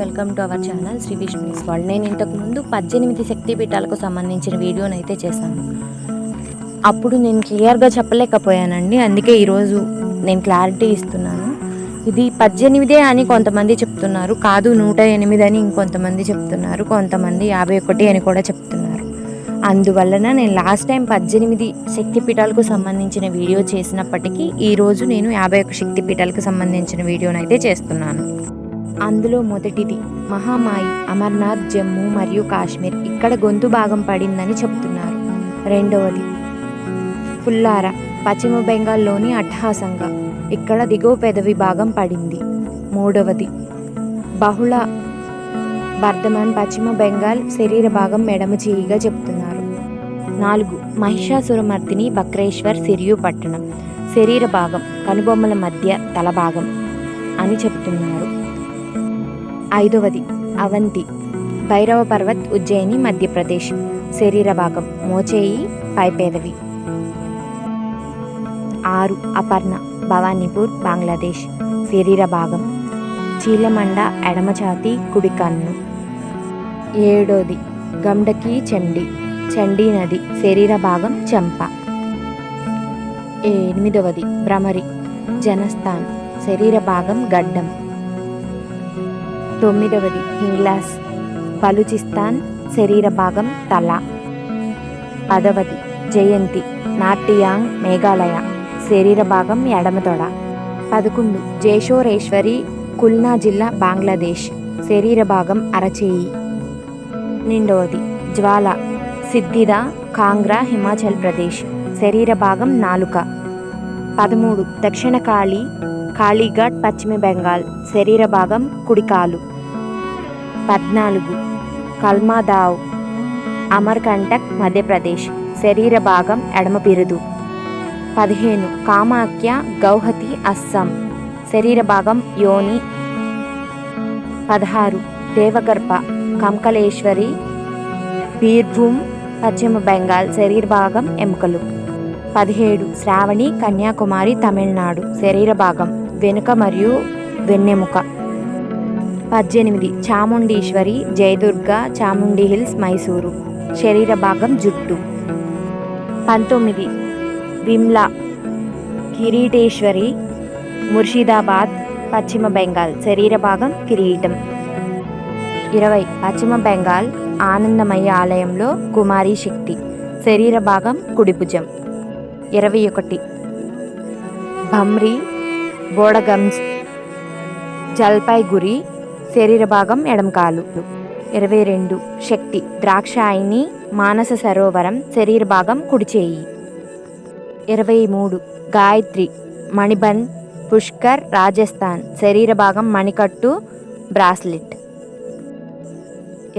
Welcome to our channel Shri Vishnu's వాళ్ళు నేను ఇంతకు ముందు పద్దెనిమిది శక్తి పీఠాలకు సంబంధించిన వీడియోని అయితే చేశాను. అప్పుడు నేను క్లియర్గా చెప్పలేకపోయానండి. అందుకే ఈరోజు నేను క్లారిటీ ఇస్తున్నాను. ఇది పద్దెనిమిదే అని కొంతమంది చెప్తున్నారు. కాదు నూట ఎనిమిది అని ఇంకొంతమంది చెప్తున్నారు. కొంతమంది యాభై ఒకటి అని కూడా చెప్తున్నారు. అందువలన నేను లాస్ట్ టైం పద్దెనిమిది శక్తిపీఠాలకు సంబంధించిన వీడియో చేసినప్పటికీ ఈరోజు నేను యాభై ఒక శక్తిపీఠాలకు సంబంధించిన వీడియోనైతే అయితే చేస్తున్నాను. అందులో మొదటిది మహామాయి అమర్నాథ్ జమ్మూ మరియు కాశ్మీర్. ఇక్కడ గొంతు భాగం పడిందని చెప్తున్నారు. రెండవది ఫుల్లారా పశ్చిమ బెంగాల్లోని అట్టహాసంగా. ఇక్కడ దిగువ పెదవి భాగం పడింది. మూడవది బహుళ బర్ధమాన్ పశ్చిమ బెంగాల్ శరీర భాగం మెడమ చేయిగా చెప్తున్నారు. నాలుగు మహిషాసురమర్దిని బక్రేశ్వర్ సిరియు పట్టణం. శరీర భాగం కనుబొమ్మల మధ్య తల భాగం అని చెప్తున్నారు. ఐదవది అవంతి. భైరవ పర్వత్ ఉజ్జయిని మధ్యప్రదేశ్. శరీర భాగం మోచేయి పైపేదవి. ఆరు అపర్ణ భవానీపూర్ బంగ్లాదేశ్. శరీర భాగం చీలమండ ఎడమచాతి కుడి కన్ను ఏడోది గండకి చండి. చండీ నది శరీర భాగం చెంప. ఎనిమిదవది భ్రమరి జనస్థాన్. శరీర భాగం గడ్డం. తొమ్మిదవది హింగ్లాస్ బలూచిస్తాన్ శరీర భాగం తల. పదవది జయంతి నాట్యాంగ్ మేఘాలయ శరీర భాగం ఎడమతొడ పదకొండు జేషోరేశ్వరి కుల్నా జిల్లా బంగ్లాదేశ్ శరీర భాగం అరచేయి. నిండవది జ్వాల సిద్ధిద కాంగ్రా హిమాచల్ ప్రదేశ్ శరీర భాగం నాలుక. పదమూడు దక్షిణ కాళీ కాళీఘాట్ పశ్చిమ బెంగాల్ శరీర భాగం కుడికాలు. పద్నాలుగు. కల్మాదావ్. అమర్కంటక్ మధ్యప్రదేశ్. శరీర భాగం ఎడమ బిరుదు. పదిహేను. కామాఖ్య గౌహతి అస్సాం. శరీర భాగం యోని. పదహారు. దేవగర్భ కంకలేశ్వరి బీర్భూమ్ పశ్చిమ బెంగాల్. శరీర భాగం ఎముకలు. పదిహేడు. శ్రావణి కన్యాకుమారి తమిళనాడు. శరీర భాగం వెనుక మరియు వెన్నెముక. పద్దెనిమిది. చాముండీశ్వరి జయదుర్గ చాముండి హిల్స్ మైసూరు. శరీర భాగం జుట్టు. పంతొమ్మిది. విమ్లా. కిరీటేశ్వరి ముర్షిదాబాద్ పశ్చిమ బెంగాల్. శరీర భాగం కిరీటం. ఇరవై. పశ్చిమ బెంగాల్ ఆనందమయ్య ఆలయంలో కుమారి శక్తి. శరీర భాగం కుడిభుజం. ఇరవై ఒకటి. భమ్రి బోడగంజ్ జల్పైగురి శరీర భాగం ఎడంకాలు ఇరవై రెండు. శక్తి. ద్రాక్షాయిని మానస సరోవరం శరీర భాగం కుడిచేయి. ఇరవై మూడు. గాయత్రి. మణిబన్ పుష్కర్ రాజస్థాన్. శరీర భాగం మణికట్టు బ్రాస్లెట్.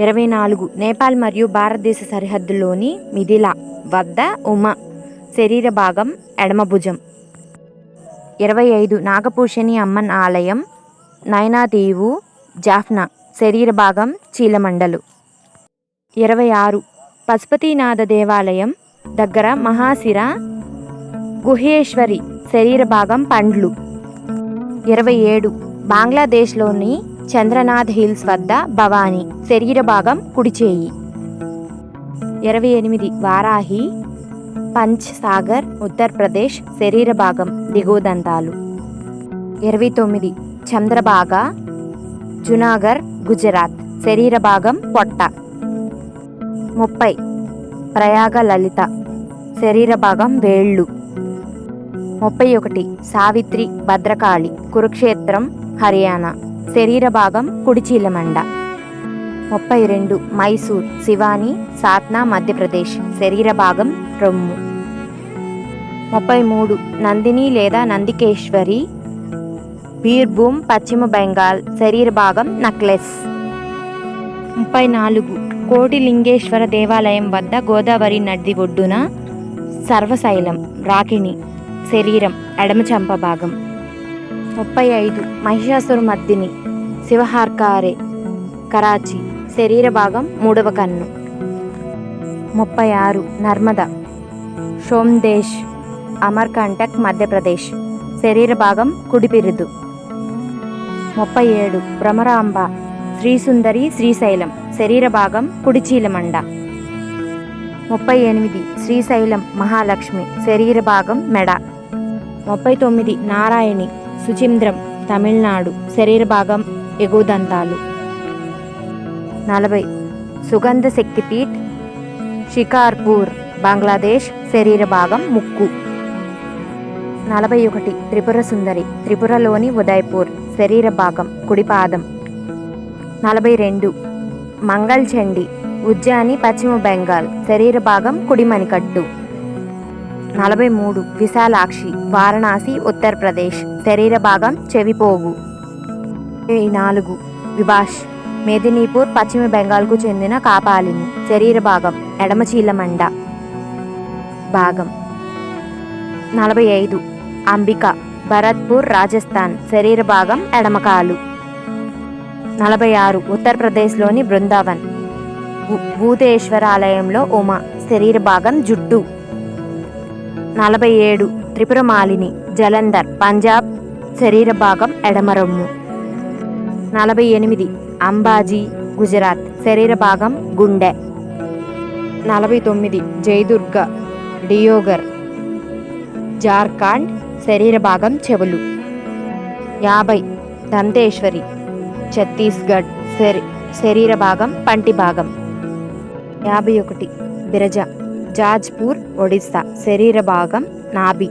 ఇరవై నాలుగు. నేపాల్ మరియు భారతదేశ సరిహద్దులోని మిథిలా వద్ద ఉమ. శరీర భాగం ఎడమభుజం ఇరవై ఐదు. నాగభూషణి అమ్మన్ ఆలయం నయనాదీవు జాఫ్నా శరీర భాగం చీలమండలు. ఇరవై ఆరు పశుపతినాథ దేవాలయం దగ్గర మహాశిర గుహేశ్వరి శరీర భాగం పండ్లు. ఇరవై ఏడు బంగ్లాదేశ్లోని చంద్రనాథ్ హిల్స్ వద్ద భవానీ శరీర భాగం కుడిచేయి. ఇరవై ఎనిమిది వారాహి పంచ్ సాగర్ ఉత్తరప్రదేశ్ శరీర భాగం దిగువదంతాలు. ఇరవై తొమ్మిది చంద్రబాగ జునాగర్ గుజరాత్. శరీర భాగం పొట్ట. ముప్పై. ప్రయాగ లలిత. శరీర భాగం వేళ్ళు. ముప్పై ఒకటి. సావిత్రి భద్రకాళి కురుక్షేత్రం హర్యానా. శరీర భాగం కుడిచీలమండ. ముప్పై రెండు. మైసూర్ శివాని సాత్నా మధ్యప్రదేశ్. శరీర భాగం రొమ్ము. ముప్పై మూడు. నందిని లేదా నందికేశ్వరి బీర్భూమ్ పశ్చిమ బెంగాల్ శరీర భాగం నక్లెస్. ముప్పై నాలుగు కోటిలింగేశ్వర దేవాలయం వద్ద గోదావరి నది ఒడ్డున సర్వశైలం రాకిణి శరీరం ఎడమ చంప భాగం. ముప్పై ఐదు మహిషాసురమర్దిని శివహార్కారే కరాచీ శరీర భాగం మూడవ కన్ను. ముప్పై ఆరు నర్మద సోమ్దేశ్ అమర్కంటక్ మధ్యప్రదేశ్ శరీర భాగం కుడిపిరుదు. ముప్పై ఏడు భ్రమరాంబ శ్రీసుందరి శ్రీశైలం శరీర భాగం కుడిచీలమండ. ముప్పై ఎనిమిది శ్రీశైలం మహాలక్ష్మి శరీర భాగం మెడ. ముప్పై తొమ్మిది నారాయణి సుచింద్రం తమిళనాడు శరీర భాగం ఎగుదంతాలు. నలభై సుగంధ శక్తిపీఠ్ షికార్పూర్ బంగ్లాదేశ్ శరీర భాగం ముక్కు. నలభై ఒకటి త్రిపుర సుందరి త్రిపురలోని ఉదయపూర్ శరీర భాగం కుడిపాదం నలభై రెండు మంగళ్ చండి ఉజ్జాని పశ్చిమ బెంగాల్ శరీర భాగం కుడిమణికట్టు నలభై మూడు విశాలాక్షి వారణాసి ఉత్తరప్రదేశ్ శరీర భాగం చెవిపోగు. నాలుగు విభాష్ మేదినీపూర్ పశ్చిమ బెంగాల్కు చెందిన కాపాలిని శరీర భాగం ఎడమచీలమండ భాగం. నలభై ఐదు అంబిక భరత్పూర్ రాజస్థాన్ శరీర భాగం ఎడమకాలు. నలభై ఆరు ఉత్తరప్రదేశ్లోని బృందావన్. భూ- భూతేశ్వర ఆలయంలో ఉమ శరీర భాగం జుట్టు. నలభై ఏడు త్రిపురమాలిని జలంధర్ పంజాబ్ శరీర భాగం ఎడమరొమ్ము. నలభై ఎనిమిది అంబాజీ గుజరాత్ శరీర భాగం గుండె. నలభై తొమ్మిది జయదుర్గ డియోగర్ జార్ఖండ్ శరీర భాగం చెవులు. యాభై దంతేశ్వరి. ఛత్తీస్గఢ్ శరీ శరీర భాగం పంటి భాగం. యాభై ఒకటి బిరజ. జాజ్పూర్ ఒడిస్సా. శరీర భాగం నాభి.